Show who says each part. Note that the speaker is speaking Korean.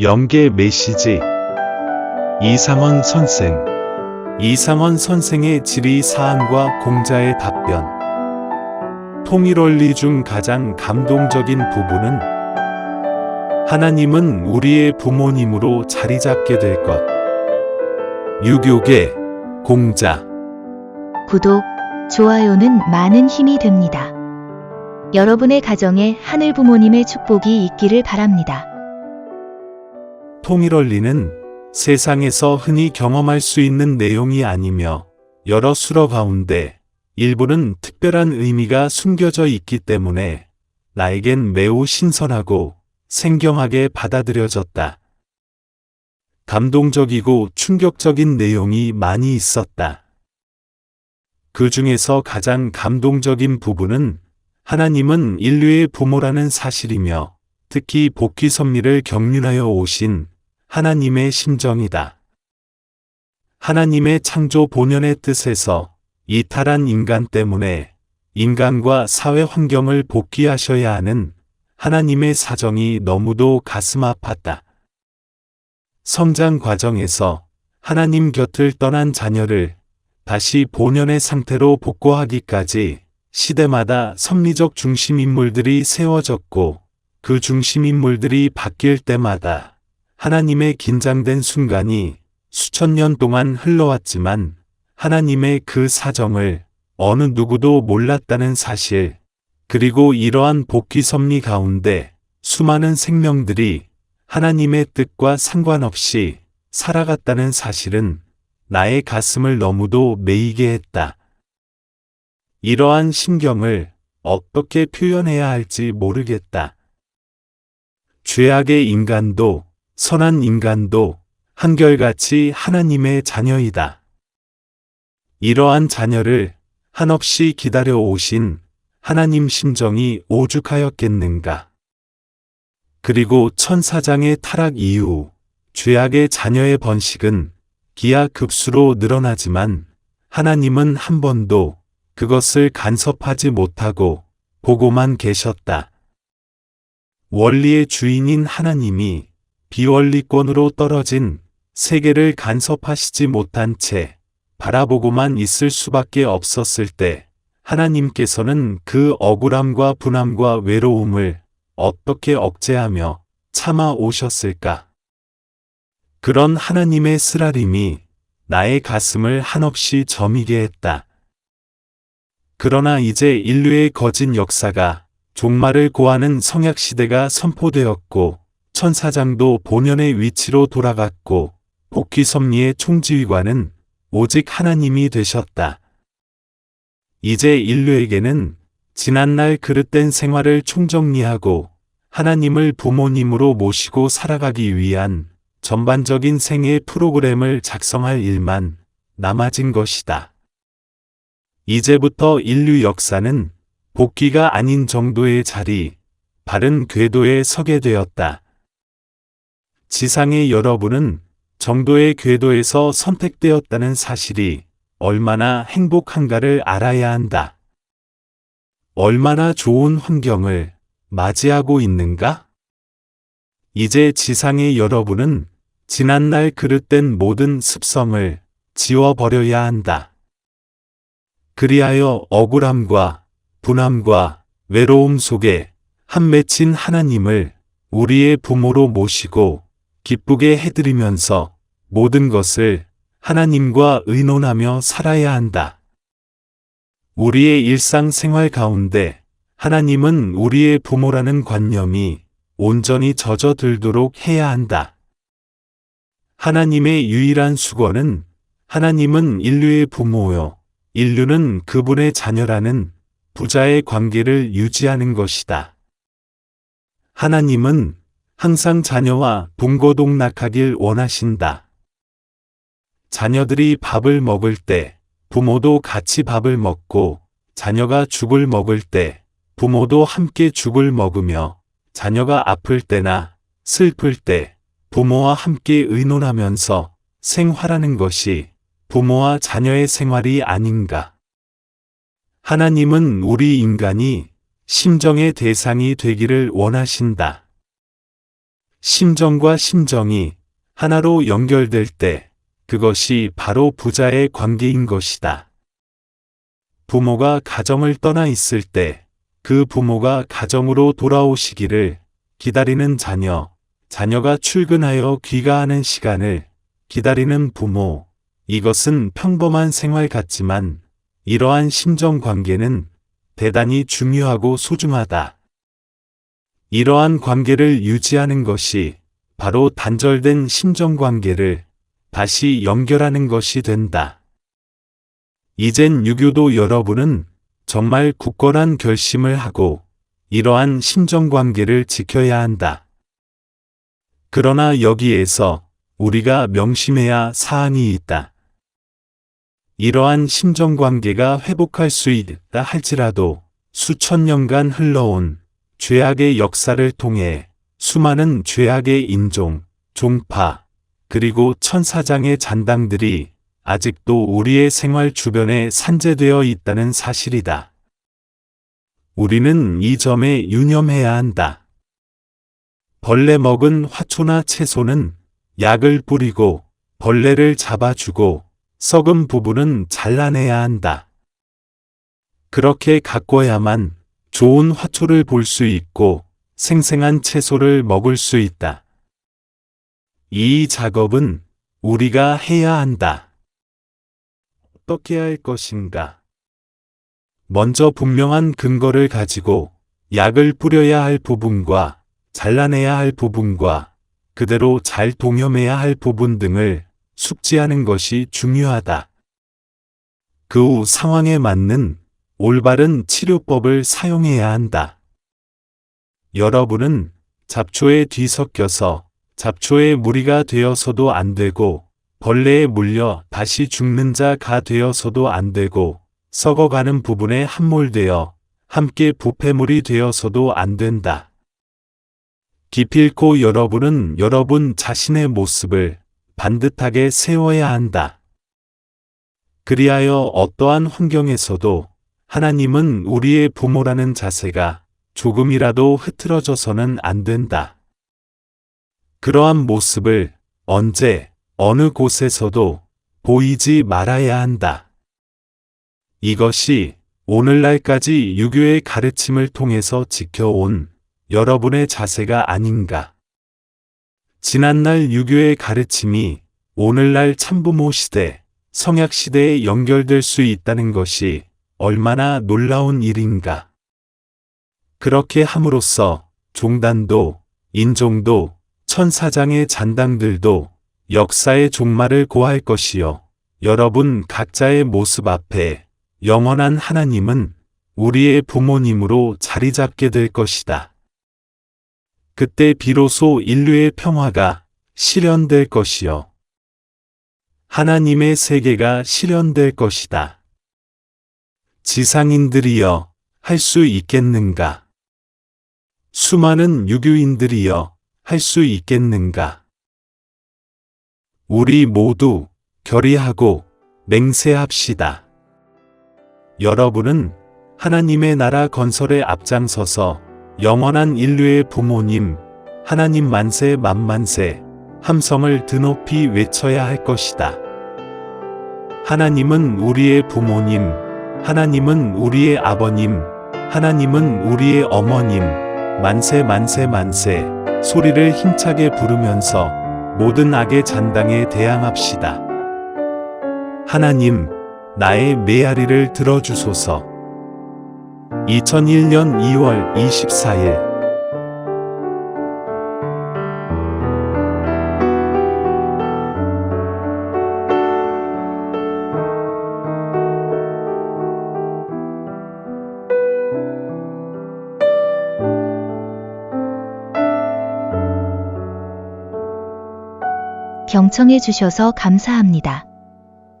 Speaker 1: 영계 메시지 이상원 선생 이상원 선생의 질의 사안과 공자의 답변 통일원리 중 가장 감동적인 부분은 하나님은 우리의 부모님으로 자리 잡게 될 것. 유교계 공자
Speaker 2: 구독, 좋아요는 많은 힘이 됩니다. 여러분의 가정에 하늘 부모님의 축복이 있기를 바랍니다.
Speaker 1: 통일원리는 세상에서 흔히 경험할 수 있는 내용이 아니며 여러 수러 가운데 일부는 특별한 의미가 숨겨져 있기 때문에 나에겐 매우 신선하고 생경하게 받아들여졌다. 감동적이고 충격적인 내용이 많이 있었다. 그 중에서 가장 감동적인 부분은 하나님은 인류의 부모라는 사실이며 특히 복귀 섭리를 경륜하여 오신 하나님의 심정이다. 하나님의 창조 본연의 뜻에서 이탈한 인간 때문에 인간과 사회 환경을 복귀하셔야 하는 하나님의 사정이 너무도 가슴 아팠다. 성장 과정에서 하나님 곁을 떠난 자녀를 다시 본연의 상태로 복구하기까지 시대마다 섭리적 중심인물들이 세워졌고 그 중심인물들이 바뀔 때마다 하나님의 긴장된 순간이 수천 년 동안 흘러왔지만 하나님의 그 사정을 어느 누구도 몰랐다는 사실, 그리고 이러한 복귀 섭리 가운데 수많은 생명들이 하나님의 뜻과 상관없이 살아갔다는 사실은 나의 가슴을 너무도 메이게 했다. 이러한 심경을 어떻게 표현해야 할지 모르겠다. 죄악의 인간도 선한 인간도 한결같이 하나님의 자녀이다. 이러한 자녀를 한없이 기다려 오신 하나님 심정이 오죽하였겠는가. 그리고 천사장의 타락 이후 죄악의 자녀의 번식은 기하급수로 늘어나지만 하나님은 한 번도 그것을 간섭하지 못하고 보고만 계셨다. 원리의 주인인 하나님이 비원리권으로 떨어진 세계를 간섭하시지 못한 채 바라보고만 있을 수밖에 없었을 때 하나님께서는 그 억울함과 분함과 외로움을 어떻게 억제하며 참아 오셨을까? 그런 하나님의 쓰라림이 나의 가슴을 한없이 저미게 했다. 그러나 이제 인류의 거진 역사가 종말을 고하는 성약시대가 선포되었고 천사장도 본연의 위치로 돌아갔고 복귀섭리의 총지휘관은 오직 하나님이 되셨다. 이제 인류에게는 지난날 그릇된 생활을 총정리하고 하나님을 부모님으로 모시고 살아가기 위한 전반적인 생애 프로그램을 작성할 일만 남아진 것이다. 이제부터 인류 역사는 복귀가 아닌 정도의 자리, 바른 궤도에 서게 되었다. 지상의 여러분은 정도의 궤도에서 선택되었다는 사실이 얼마나 행복한가를 알아야 한다. 얼마나 좋은 환경을 맞이하고 있는가? 이제 지상의 여러분은 지난날 그릇된 모든 습성을 지워버려야 한다. 그리하여 억울함과 분함과 외로움 속에 한 맺힌 하나님을 우리의 부모로 모시고 기쁘게 해드리면서 모든 것을 하나님과 의논하며 살아야 한다. 우리의 일상생활 가운데 하나님은 우리의 부모라는 관념이 온전히 젖어들도록 해야 한다. 하나님의 유일한 수건은 하나님은 인류의 부모요. 인류는 그분의 자녀라는 부자의 관계를 유지하는 것이다. 하나님은 항상 자녀와 동고동락하길 원하신다. 자녀들이 밥을 먹을 때 부모도 같이 밥을 먹고 자녀가 죽을 먹을 때 부모도 함께 죽을 먹으며 자녀가 아플 때나 슬플 때 부모와 함께 의논하면서 생활하는 것이 부모와 자녀의 생활이 아닌가. 하나님은 우리 인간이 심정의 대상이 되기를 원하신다. 심정과 심정이 하나로 연결될 때 그것이 바로 부자의 관계인 것이다. 부모가 가정을 떠나 있을 때 그 부모가 가정으로 돌아오시기를 기다리는 자녀, 자녀가 출근하여 귀가하는 시간을 기다리는 부모, 이것은 평범한 생활 같지만 이러한 심정 관계는 대단히 중요하고 소중하다. 이러한 관계를 유지하는 것이 바로 단절된 심정 관계를 다시 연결하는 것이 된다. 이젠 유교도 여러분은 정말 굳건한 결심을 하고 이러한 심정 관계를 지켜야 한다. 그러나 여기에서 우리가 명심해야 사항이 있다. 이러한 심정 관계가 회복할 수 있다 할지라도 수천 년간 흘러온 죄악의 역사를 통해 수많은 죄악의 인종, 종파, 그리고 천사장의 잔당들이 아직도 우리의 생활 주변에 산재되어 있다는 사실이다. 우리는 이 점에 유념해야 한다. 벌레 먹은 화초나 채소는 약을 뿌리고 벌레를 잡아주고 썩은 부분은 잘라내야 한다. 그렇게 가꿔야만 좋은 화초를 볼 수 있고 생생한 채소를 먹을 수 있다. 이 작업은 우리가 해야 한다. 어떻게 할 것인가? 먼저 분명한 근거를 가지고 약을 뿌려야 할 부분과 잘라내야 할 부분과 그대로 잘 동염해야 할 부분 등을 숙지하는 것이 중요하다. 그 후 상황에 맞는 올바른 치료법을 사용해야 한다. 여러분은 잡초에 뒤섞여서 잡초의 무리가 되어서도 안 되고 벌레에 물려 다시 죽는 자가 되어서도 안 되고 썩어가는 부분에 함몰되어 함께 부패물이 되어서도 안 된다. 기필코 여러분은 여러분 자신의 모습을 반듯하게 세워야 한다. 그리하여 어떠한 환경에서도 하나님은 우리의 부모라는 자세가 조금이라도 흐트러져서는 안 된다. 그러한 모습을 언제, 어느 곳에서도 보이지 말아야 한다. 이것이 오늘날까지 유교의 가르침을 통해서 지켜온 여러분의 자세가 아닌가. 지난날 유교의 가르침이 오늘날 참부모 시대, 성약 시대에 연결될 수 있다는 것이 얼마나 놀라운 일인가. 그렇게 함으로써 종단도, 인종도, 천사장의 잔당들도 역사의 종말을 고할 것이요. 여러분 각자의 모습 앞에 영원한 하나님은 우리의 부모님으로 자리 잡게 될 것이다. 그때 비로소 인류의 평화가 실현될 것이요. 하나님의 세계가 실현될 것이다. 지상인들이여 할 수 있겠는가? 수많은 유교인들이여 할 수 있겠는가? 우리 모두 결의하고 맹세합시다. 여러분은 하나님의 나라 건설에 앞장서서 영원한 인류의 부모님, 하나님 만세 만만세, 함성을 드높이 외쳐야 할 것이다. 하나님은 우리의 부모님, 하나님은 우리의 아버님, 하나님은 우리의 어머님, 만세 만세 만세, 소리를 힘차게 부르면서 모든 악의 잔당에 대항합시다. 하나님, 나의 메아리를 들어주소서. 2001년 2월 24일
Speaker 2: 경청해 주셔서 감사합니다.